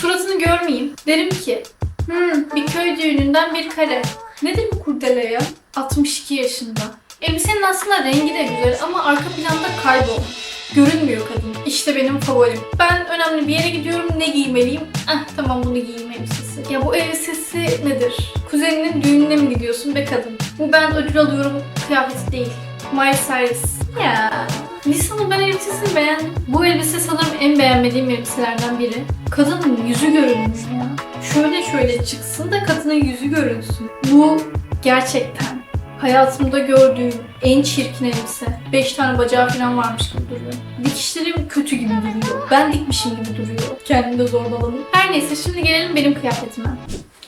Suratını görmeyeyim. Derim ki hmm, bir köy düğününden bir kare. Nedir bu kurdele ya? 62 yaşında. Elbisenin aslında rengi de güzel ama arka planda kaybolmuş. Görünmüyor kadın. İşte benim favorim. Ben önemli bir yere gidiyorum. Ne giymeliyim? Ah tamam bunu giyeyim elbisesi. Ya bu elbisesi nedir? Kuzeninin düğününe mi gidiyorsun be kadın? Bu ben ödül alıyorum kıyafeti değil. Miley Cyrus. Ya. Nisan'ın ben elbisesini beğendim. Bu elbise sanırım en beğenmediğim elbiselerden biri. Kadının yüzü görünmüyor ya. Şöyle şöyle çıksın da kadının yüzü görünsün. Bu gerçekten hayatımda gördüğüm en çirkin elbise. 5 tane bacağı falan varmış gibi duruyor. Dikişlerim kötü gibi duruyor. Ben dikmişim gibi duruyor. Kendimde zorbaladım. Her neyse şimdi gelelim benim kıyafetime.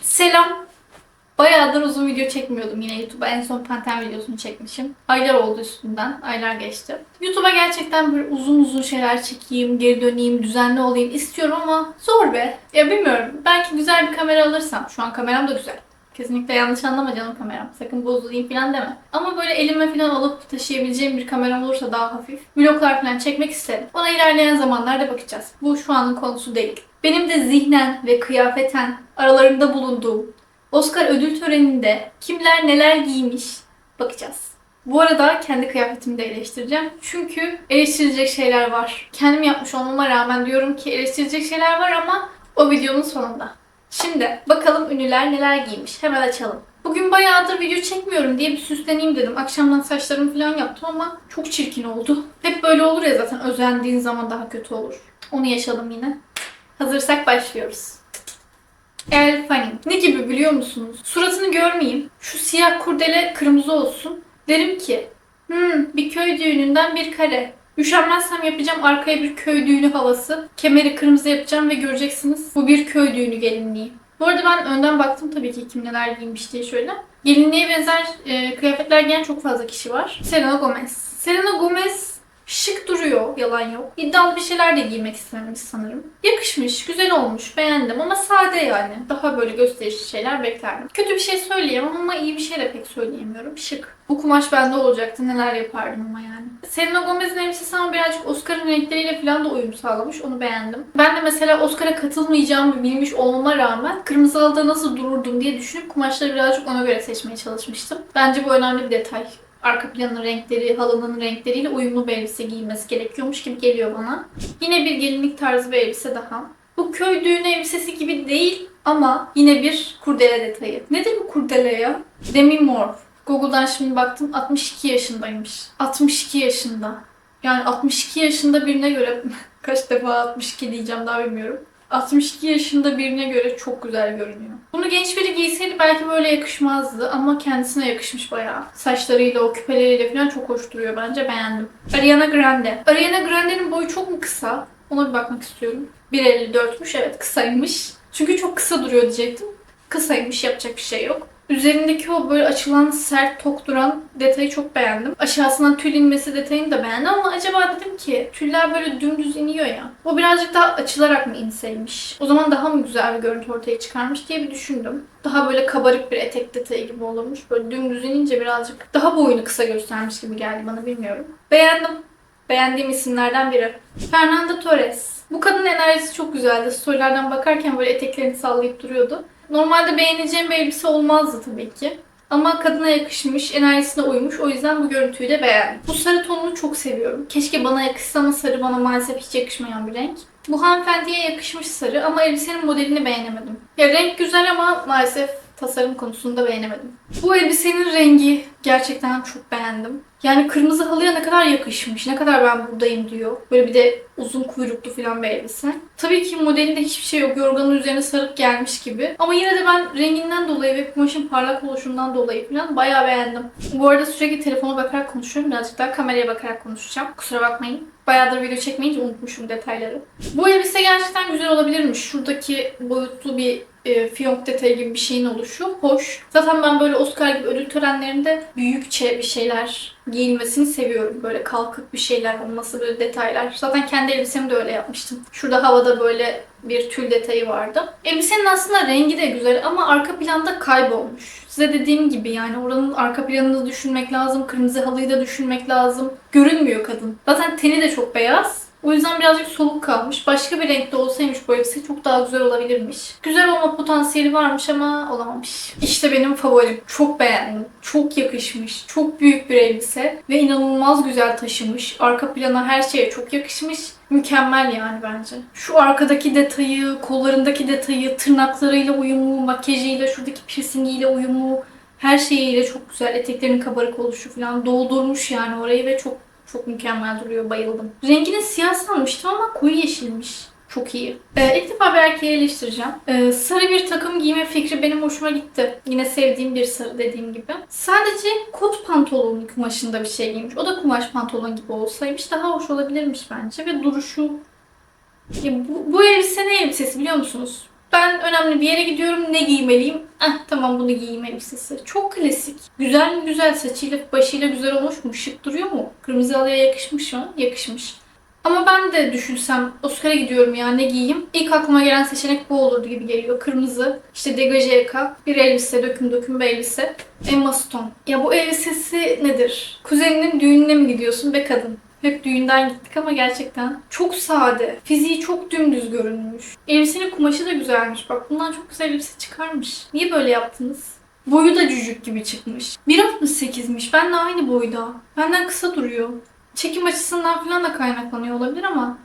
Selam. Bayağıdır uzun video çekmiyordum yine YouTube'a. En son Pantene videosunu çekmişim. Aylar oldu üstünden. Aylar geçti. YouTube'a gerçekten böyle uzun uzun şeyler çekeyim, geri döneyim, düzenli olayım istiyorum ama zor be. Ya bilmiyorum. Belki güzel bir kamera alırsam. Şu an kameram da güzel. Kesinlikle yanlış anlama canım kameram. Sakın bozulayım falan deme. Ama böyle elime falan alıp taşıyabileceğim bir kameram olursa daha hafif. Vloglar falan çekmek isterim. Ona ilerleyen zamanlarda bakacağız. Bu şu anın konusu değil. Benim de zihnen ve kıyafeten aralarında bulunduğum Oscar ödül töreninde kimler neler giymiş bakacağız. Bu arada kendi kıyafetimi de eleştireceğim. Çünkü eleştirilecek şeyler var. Kendim yapmış olmama rağmen diyorum ki eleştirilecek şeyler var ama o videonun sonunda. Şimdi bakalım ünlüler neler giymiş. Hemen açalım. Bugün bayağıdır video çekmiyorum diye bir süsleneyim dedim. Akşamdan saçlarımı falan yaptım ama çok çirkin oldu. Hep böyle olur ya zaten özendiğin zaman daha kötü olur. Onu yaşadım yine. Hazırsak başlıyoruz. El Fanning. Ne gibi biliyor musunuz? Suratını görmeyeyim. Şu siyah kurdele kırmızı olsun. Derim ki hmm, bir köy düğününden bir kare. Üşenmezsem yapacağım arkaya bir köy düğünü havası. Kemeri kırmızı yapacağım ve göreceksiniz. Bu bir köy düğünü gelinliği. Bu arada ben önden baktım tabii ki kim neler giymiş diye şöyle. Gelinliğe benzer e, kıyafetler giyen çok fazla kişi var. Selena Gomez. Selena Gomez şık duruyor, yalan yok. İddialı bir şeyler de giymek istememiş sanırım. Yakışmış, güzel olmuş, beğendim ama sade yani. Daha böyle gösterişli şeyler beklerdim. Kötü bir şey söyleyemem ama iyi bir şey de pek söyleyemiyorum. Şık. Bu kumaş bende olacaktı, neler yapardım ama yani. Selena Gomez'in elbisesi ama birazcık Oscar'ın renkleriyle falan da uyum sağlamış, onu beğendim. Ben de mesela Oscar'a katılmayacağımı bilmiş olmama rağmen kırmızı halıda nasıl dururdum diye düşünüp kumaşları birazcık ona göre seçmeye çalışmıştım. Bence bu önemli bir detay arka planın renkleri, halının renkleriyle uyumlu bir elbise giyilmesi gerekiyormuş gibi geliyor bana. Yine bir gelinlik tarzı bir elbise daha. Bu köy düğünü elbisesi gibi değil ama yine bir kurdele detayı. Nedir bu kurdele ya? Demi Moore. Google'dan şimdi baktım 62 yaşındaymış. 62 yaşında. Yani 62 yaşında birine göre kaç defa 62 diyeceğim daha bilmiyorum. 62 yaşında birine göre çok güzel görünüyor. Bunu genç biri giyseydi belki böyle yakışmazdı ama kendisine yakışmış bayağı. Saçlarıyla, o küpeleriyle falan çok hoş duruyor bence. Beğendim. Ariana Grande. Ariana Grande'nin boyu çok mu kısa? Ona bir bakmak istiyorum. 1.54'müş. Evet kısaymış. Çünkü çok kısa duruyor diyecektim. Kısaymış yapacak bir şey yok. Üzerindeki o böyle açılan sert tok duran detayı çok beğendim. Aşağısından tül inmesi detayını da beğendim ama acaba dedim ki tüller böyle dümdüz iniyor ya. O birazcık daha açılarak mı inseymiş? O zaman daha mı güzel bir görüntü ortaya çıkarmış diye bir düşündüm. Daha böyle kabarık bir etek detayı gibi olurmuş. Böyle dümdüz inince birazcık daha boyunu kısa göstermiş gibi geldi bana bilmiyorum. Beğendim. Beğendiğim isimlerden biri. Fernanda Torres. Bu kadın enerjisi çok güzeldi. Storylerden bakarken böyle eteklerini sallayıp duruyordu. Normalde beğeneceğim bir elbise olmazdı tabii ki. Ama kadına yakışmış, enerjisine uymuş. O yüzden bu görüntüyü de beğendim. Bu sarı tonunu çok seviyorum. Keşke bana yakışsa ama sarı bana maalesef hiç yakışmayan bir renk. Bu hanımefendiye yakışmış sarı ama elbisenin modelini beğenemedim. Ya renk güzel ama maalesef tasarım konusunda beğenemedim. Bu elbisenin rengi gerçekten çok beğendim. Yani kırmızı halıya ne kadar yakışmış, ne kadar ben buradayım diyor. Böyle bir de uzun kuyruklu falan bir elbise. Tabii ki modelinde hiçbir şey yok. Yorganın üzerine sarıp gelmiş gibi. Ama yine de ben renginden dolayı ve kumaşın parlak oluşundan dolayı falan bayağı beğendim. Bu arada sürekli telefona bakarak konuşuyorum. Birazcık daha kameraya bakarak konuşacağım. Kusura bakmayın. Bayağıdır video çekmeyince unutmuşum detayları. Bu elbise gerçekten güzel olabilirmiş. Şuradaki boyutlu bir e, fiyonk detayı gibi bir şeyin oluşu hoş. Zaten ben böyle Oscar gibi ödül törenlerinde büyükçe bir şeyler giyilmesini seviyorum. Böyle kalkık bir şeyler olması, böyle detaylar. Zaten kendi elbisemi de öyle yapmıştım. Şurada havada böyle bir tül detayı vardı. Elbisenin aslında rengi de güzel ama arka planda kaybolmuş. Size dediğim gibi yani oranın arka planını da düşünmek lazım. Kırmızı halıyı da düşünmek lazım. Görünmüyor kadın. Zaten teni de çok beyaz. O yüzden birazcık soluk kalmış. Başka bir renkte olsaymış bu elbise çok daha güzel olabilirmiş. Güzel olma potansiyeli varmış ama olamamış. İşte benim favorim. Çok beğendim. Çok yakışmış. Çok büyük bir elbise ve inanılmaz güzel taşımış. Arka plana her şeye çok yakışmış. Mükemmel yani bence. Şu arkadaki detayı, kollarındaki detayı, tırnaklarıyla uyumu, makyajıyla, şuradaki piercingiyle uyumu, her şeyiyle çok güzel. Eteklerinin kabarık oluşu falan doldurmuş yani orayı ve çok çok mükemmel duruyor. Bayıldım. Rengini siyah sanmıştım ama koyu yeşilmiş. Çok iyi. Ee, ilk defa bir erkeği eleştireceğim. Ee, sarı bir takım giyme fikri benim hoşuma gitti. Yine sevdiğim bir sarı dediğim gibi. Sadece kot pantolon kumaşında bir şey giymiş. O da kumaş pantolon gibi olsaymış daha hoş olabilirmiş bence. Ve duruşu... Ya bu, bu elbise ne elbisesi biliyor musunuz? Ben önemli bir yere gidiyorum ne giymeliyim? Eh tamam bunu giyeyim elbisesi. Çok klasik. Güzel mi güzel saçıyla başıyla güzel olmuş mu? Şık duruyor mu? Kırmızı halıya yakışmış mı? Yakışmış. Ama ben de düşünsem Oscar'a gidiyorum ya ne giyeyim? İlk aklıma gelen seçenek bu olurdu gibi geliyor. Kırmızı, işte degaje yaka, bir elbise, döküm döküm bir elbise. Emma Stone. Ya bu elbisesi nedir? Kuzeninin düğününe mi gidiyorsun be kadın? Hep düğünden gittik ama gerçekten çok sade. Fiziği çok dümdüz görünmüş. Elbisenin kumaşı da güzelmiş. Bak bundan çok güzel elbise çıkarmış. Niye böyle yaptınız? Boyu da cücük gibi çıkmış. 1.68'miş. Benle aynı boyda. Benden kısa duruyor. Çekim açısından falan da kaynaklanıyor olabilir ama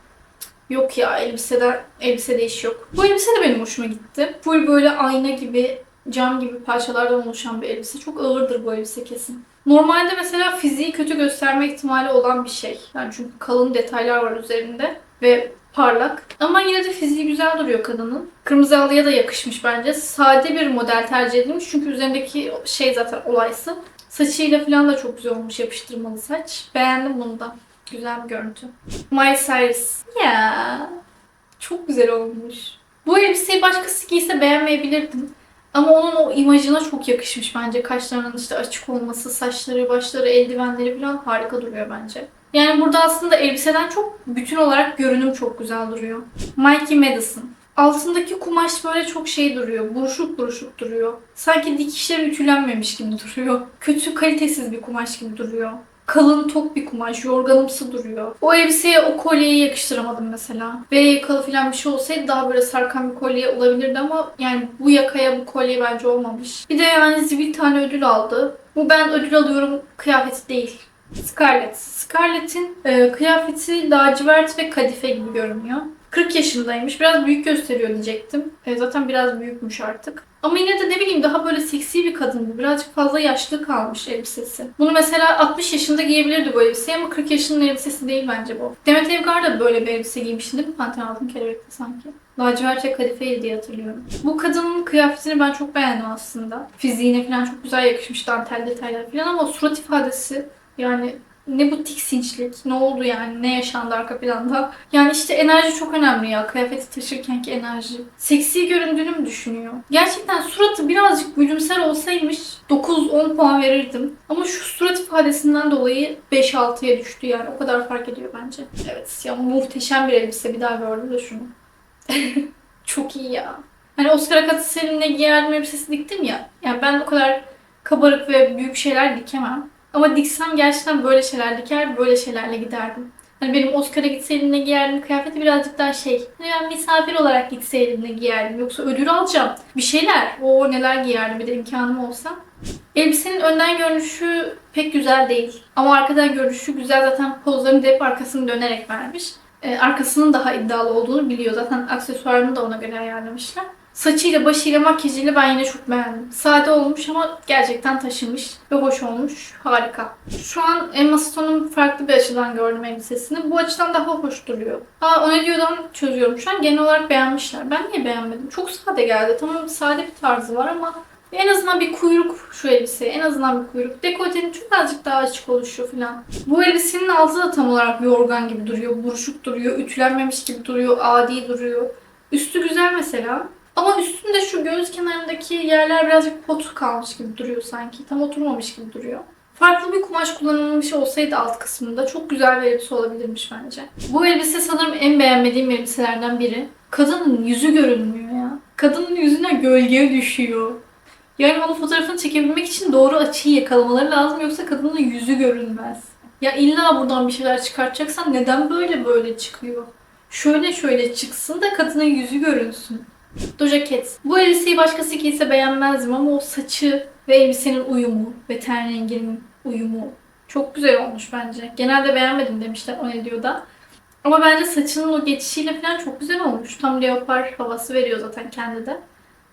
yok ya elbisede elbisede iş yok. Bu elbise de benim hoşuma gitti. Full böyle ayna gibi, cam gibi parçalardan oluşan bir elbise. Çok ağırdır bu elbise kesin. Normalde mesela fiziği kötü gösterme ihtimali olan bir şey. Yani çünkü kalın detaylar var üzerinde ve parlak. Ama yine de fiziği güzel duruyor kadının. Kırmızı halıya da yakışmış bence. Sade bir model tercih edilmiş çünkü üzerindeki şey zaten olaysı. Saçıyla falan da çok güzel olmuş yapıştırmalı saç. Beğendim bunu da. Güzel bir görüntü. Miley Cyrus. Ya çok güzel olmuş. Bu elbiseyi başkası giyse beğenmeyebilirdim. Ama onun o imajına çok yakışmış bence. Kaşlarının işte açık olması, saçları, başları, eldivenleri falan harika duruyor bence. Yani burada aslında elbiseden çok bütün olarak görünüm çok güzel duruyor. Mikey Madison. Altındaki kumaş böyle çok şey duruyor. Buruşuk buruşuk duruyor. Sanki dikişler ütülenmemiş gibi duruyor. Kötü kalitesiz bir kumaş gibi duruyor. Kalın tok bir kumaş, yorganımsı duruyor. O elbiseye o kolyeyi yakıştıramadım mesela. V yakalı falan bir şey olsaydı daha böyle sarkan bir kolye olabilirdi ama yani bu yakaya bu kolye bence olmamış. Bir de yani zibil tane ödül aldı. Bu ben ödül alıyorum kıyafeti değil. Scarlett. Scarlett'in e, kıyafeti lacivert ve kadife gibi görünüyor. 40 yaşındaymış. Biraz büyük gösteriyor diyecektim. E, zaten biraz büyükmüş artık. Ama yine de ne bileyim daha böyle seksi bir kadın bu. Birazcık fazla yaşlı kalmış elbisesi. Bunu mesela 60 yaşında giyebilirdi bu elbiseyi ama 40 yaşının elbisesi değil bence bu. Demet Evgar da böyle bir elbise giymişti değil mi? Panten Altın Kelebek'te sanki. Lacivert ve kadifeydi diye hatırlıyorum. Bu kadının kıyafetini ben çok beğendim aslında. Fiziğine falan çok güzel yakışmış dantel detaylar falan ama surat ifadesi yani ne bu tiksinçlik, ne oldu yani, ne yaşandı arka planda. Yani işte enerji çok önemli ya, kıyafeti taşırkenki enerji. Seksi göründüğünü mü düşünüyor? Gerçekten suratı birazcık gülümser olsaymış 9-10 puan verirdim. Ama şu surat ifadesinden dolayı 5-6'ya düştü yani. O kadar fark ediyor bence. Evet ya muhteşem bir elbise. Bir daha gördüm de şunu. çok iyi ya. Hani Oscar Akatı Selim'le giyerdim elbisesi diktim ya. Yani ben o kadar kabarık ve büyük şeyler dikemem. Ama diksem gerçekten böyle şeyler diker, böyle şeylerle giderdim. Hani benim Oscar'a gitseydim ne giyerdim kıyafeti birazcık daha şey. Hani ben misafir olarak gitseydim ne giyerdim. Yoksa ödül alacağım. Bir şeyler. O neler giyerdim bir de imkanım olsa. Elbisenin önden görünüşü pek güzel değil. Ama arkadan görünüşü güzel. Zaten pozlarını hep arkasını dönerek vermiş. Ee, arkasının daha iddialı olduğunu biliyor. Zaten aksesuarını da ona göre ayarlamışlar. Saçıyla, başıyla, makyajıyla ben yine çok beğendim. Sade olmuş ama gerçekten taşımış ve hoş olmuş. Harika. Şu an Emma Stone'un farklı bir açıdan gördüm elbisesini. Bu açıdan daha hoş duruyor. Aa o ne diyordan çözüyorum şu an. Genel olarak beğenmişler. Ben niye beğenmedim? Çok sade geldi. Tamam sade bir tarzı var ama en azından bir kuyruk şu elbiseye. En azından bir kuyruk. Dekoltenin çok azıcık daha açık oluşuyor falan. Bu elbisenin altı da tam olarak yorgan gibi duruyor. Buruşuk duruyor. Ütülenmemiş gibi duruyor. Adi duruyor. Üstü güzel mesela. Ama üstünde şu göğüs kenarındaki yerler birazcık pot kalmış gibi duruyor sanki. Tam oturmamış gibi duruyor. Farklı bir kumaş kullanılmış olsaydı alt kısmında çok güzel bir elbise olabilirmiş bence. Bu elbise sanırım en beğenmediğim elbiselerden biri. Kadının yüzü görünmüyor ya. Kadının yüzüne gölge düşüyor. Yani onun fotoğrafını çekebilmek için doğru açıyı yakalamaları lazım yoksa kadının yüzü görünmez. Ya illa buradan bir şeyler çıkartacaksan neden böyle böyle çıkıyor? Şöyle şöyle çıksın da kadının yüzü görünsün. Doja Cat. Bu elbiseyi başkası giyse beğenmezdim ama o saçı ve elbisenin uyumu ve ten renginin uyumu çok güzel olmuş bence. Genelde beğenmedim demişler o ne diyor da. Ama bence saçının o geçişiyle falan çok güzel olmuş. Tam leopar havası veriyor zaten kendi de.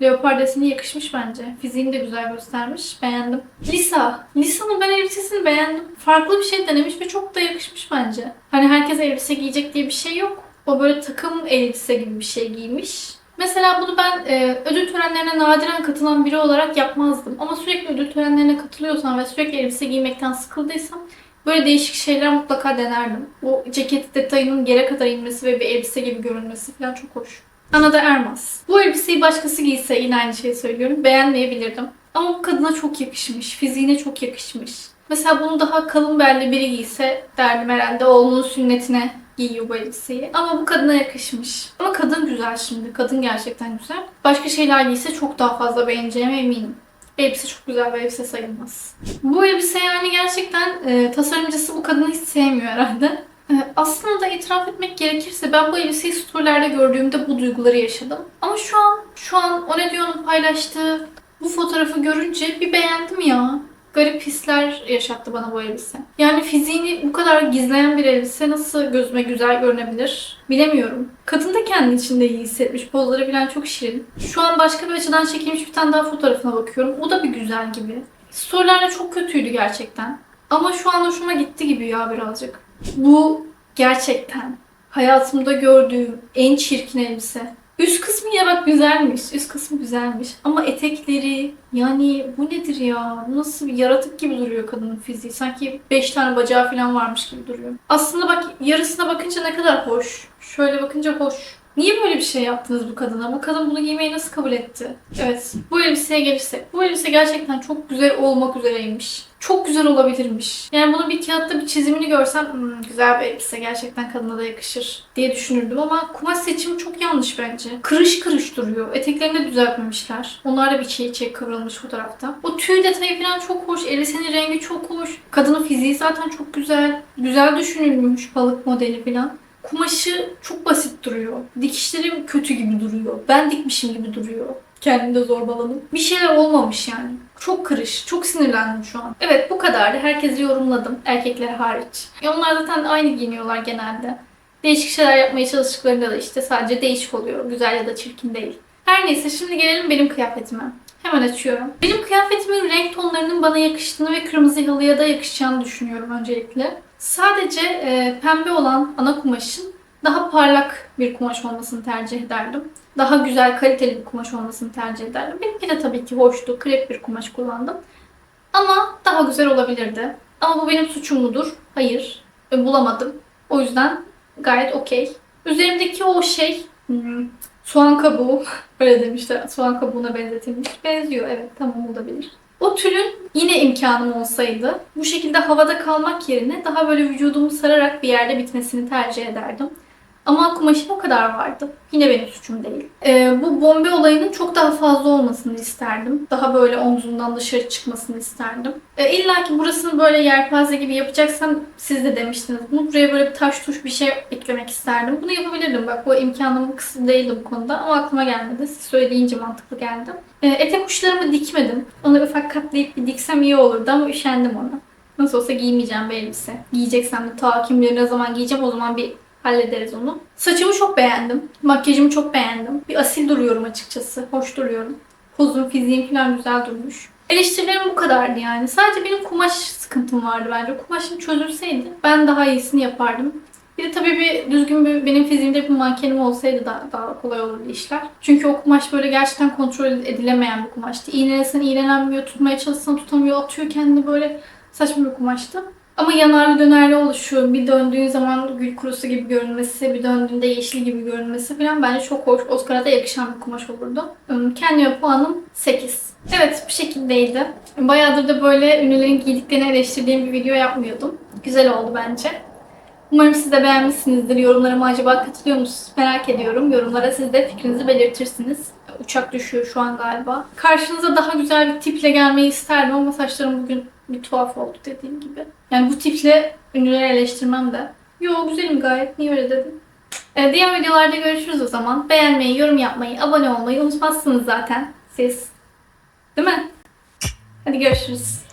Leopar deseni yakışmış bence. Fiziğini de güzel göstermiş. Beğendim. Lisa. Lisa'nın ben elbisesini beğendim. Farklı bir şey denemiş ve çok da yakışmış bence. Hani herkes elbise giyecek diye bir şey yok. O böyle takım elbise gibi bir şey giymiş. Mesela bunu ben e, ödül törenlerine nadiren katılan biri olarak yapmazdım. Ama sürekli ödül törenlerine katılıyorsam ve sürekli elbise giymekten sıkıldıysam böyle değişik şeyler mutlaka denerdim. Bu ceket detayının yere kadar inmesi ve bir elbise gibi görünmesi falan çok hoş. Ana da Ermaz. Bu elbiseyi başkası giyse yine aynı şeyi söylüyorum. Beğenmeyebilirdim. Ama bu kadına çok yakışmış. Fiziğine çok yakışmış. Mesela bunu daha kalın belli biri giyse derdim herhalde oğlunun sünnetine giyiyor bu elbiseyi. Ama bu kadına yakışmış. Ama kadın güzel şimdi. Kadın gerçekten güzel. Başka şeyler giyse çok daha fazla beğeneceğime eminim. Elbise çok güzel bir elbise sayılmaz. Bu elbise yani gerçekten e, tasarımcısı bu kadını hiç sevmiyor herhalde. E, aslında itiraf etmek gerekirse ben bu elbiseyi storylerde gördüğümde bu duyguları yaşadım. Ama şu an şu an o ne diyor'nun paylaştığı bu fotoğrafı görünce bir beğendim ya. Garip hisler yaşattı bana bu elbise. Yani fiziğini bu kadar gizleyen bir elbise nasıl gözüme güzel görünebilir bilemiyorum. Kadın da kendi içinde iyi hissetmiş. Pozları falan çok şirin. Şu an başka bir açıdan çekilmiş bir tane daha fotoğrafına bakıyorum. O da bir güzel gibi. Storylerde çok kötüydü gerçekten. Ama şu an hoşuma gitti gibi ya birazcık. Bu gerçekten hayatımda gördüğüm en çirkin elbise. Üst kısmı ya bak güzelmiş. Üst kısmı güzelmiş. Ama etekleri yani bu nedir ya? Nasıl bir yaratık gibi duruyor kadının fiziği. Sanki 5 tane bacağı falan varmış gibi duruyor. Aslında bak yarısına bakınca ne kadar hoş. Şöyle bakınca hoş. Niye böyle bir şey yaptınız bu kadına? Bu kadın bunu giymeyi nasıl kabul etti? Evet. Bu elbiseye gelirsek. Bu elbise gerçekten çok güzel olmak üzereymiş. Çok güzel olabilirmiş. Yani bunun bir kağıtta bir çizimini görsem "Hmm, güzel bir elbise gerçekten kadına da yakışır diye düşünürdüm ama kumaş seçimi çok yanlış bence. Kırış kırış duruyor. Eteklerini de düzeltmemişler. Onlar da bir çiğ çiğ kıvrılmış fotoğrafta. O tüy detayı falan çok hoş. Elbisenin rengi çok hoş. Kadının fiziği zaten çok güzel. Güzel düşünülmüş balık modeli falan. Kumaşı çok basit duruyor. Dikişlerim kötü gibi duruyor. Ben dikmişim gibi duruyor. Kendimde zorbaladım. Bir şeyler olmamış yani. Çok kırış. Çok sinirlendim şu an. Evet bu kadardı. Herkesi yorumladım. Erkekler hariç. E onlar zaten aynı giyiniyorlar genelde. Değişik şeyler yapmaya çalıştıklarında da işte sadece değişik oluyor. Güzel ya da çirkin değil. Her neyse şimdi gelelim benim kıyafetime. Hemen açıyorum. Benim kıyafetimin renk tonlarının bana yakıştığını ve kırmızı halıya da yakışacağını düşünüyorum öncelikle. Sadece e, pembe olan ana kumaşın daha parlak bir kumaş olmasını tercih ederdim. Daha güzel, kaliteli bir kumaş olmasını tercih ederdim. Benimki de tabii ki hoştu. Krep bir kumaş kullandım. Ama daha güzel olabilirdi. Ama bu benim suçum mudur? Hayır. E, bulamadım. O yüzden gayet okey. Üzerimdeki o şey hmm, soğan kabuğu. Öyle demişler. Soğan kabuğuna benzetilmiş. Benziyor evet tamam olabilir. O tülün yine imkanım olsaydı bu şekilde havada kalmak yerine daha böyle vücudumu sararak bir yerde bitmesini tercih ederdim. Ama kumaşım o kadar vardı. Yine benim suçum değil. Ee, bu bombe olayının çok daha fazla olmasını isterdim. Daha böyle omzundan dışarı çıkmasını isterdim. Ee, İlla ki burasını böyle yelpaze gibi yapacaksam siz de demiştiniz. Bunu buraya böyle bir taş tuş bir şey eklemek isterdim. Bunu yapabilirdim. Bak bu imkanım kısıtlı değildi bu konuda ama aklıma gelmedi. Siz söyleyince mantıklı geldi. Ee, etek uçlarımı dikmedim. Onu ufak katlayıp bir diksem iyi olurdu ama üşendim ona. Nasıl olsa giymeyeceğim bir elbise. Giyeceksem de ta kim bilir ne zaman giyeceğim o zaman bir hallederiz onu. Saçımı çok beğendim. Makyajımı çok beğendim. Bir asil duruyorum açıkçası. Hoş duruyorum. Pozum, fiziğim falan güzel durmuş. Eleştirilerim bu kadardı yani. Sadece benim kumaş sıkıntım vardı bence. Kumaşım çözülseydi ben daha iyisini yapardım. Bir de tabii bir düzgün bir benim fiziğimde bir mankenim olsaydı daha, daha kolay olurdu işler. Çünkü o kumaş böyle gerçekten kontrol edilemeyen bir kumaştı. İğnelesen iğnelenmiyor, tutmaya çalışsan tutamıyor, atıyor kendini böyle saçma bir kumaştı. Ama yanarlı dönerli oluşu, bir döndüğün zaman gül kurusu gibi görünmesi, bir döndüğünde yeşil gibi görünmesi falan bence çok hoş. Oscar'a da yakışan bir kumaş olurdu. Im, Kendime puanım 8. Evet bu şekildeydi. Bayağıdır da böyle ünlülerin giydiklerini eleştirdiğim bir video yapmıyordum. Güzel oldu bence. Umarım siz de beğenmişsinizdir. Yorumlarıma acaba katılıyor musunuz? Merak ediyorum. Yorumlara siz de fikrinizi belirtirsiniz. Uçak düşüyor şu an galiba. Karşınıza daha güzel bir tiple gelmeyi isterdim ama saçlarım bugün bir tuhaf oldu dediğim gibi. Yani bu tiple ünlüleri eleştirmem de. Yo güzelim gayet. Niye öyle dedin? Ee, diğer videolarda görüşürüz o zaman. Beğenmeyi, yorum yapmayı, abone olmayı unutmazsınız zaten siz. Değil mi? Hadi görüşürüz.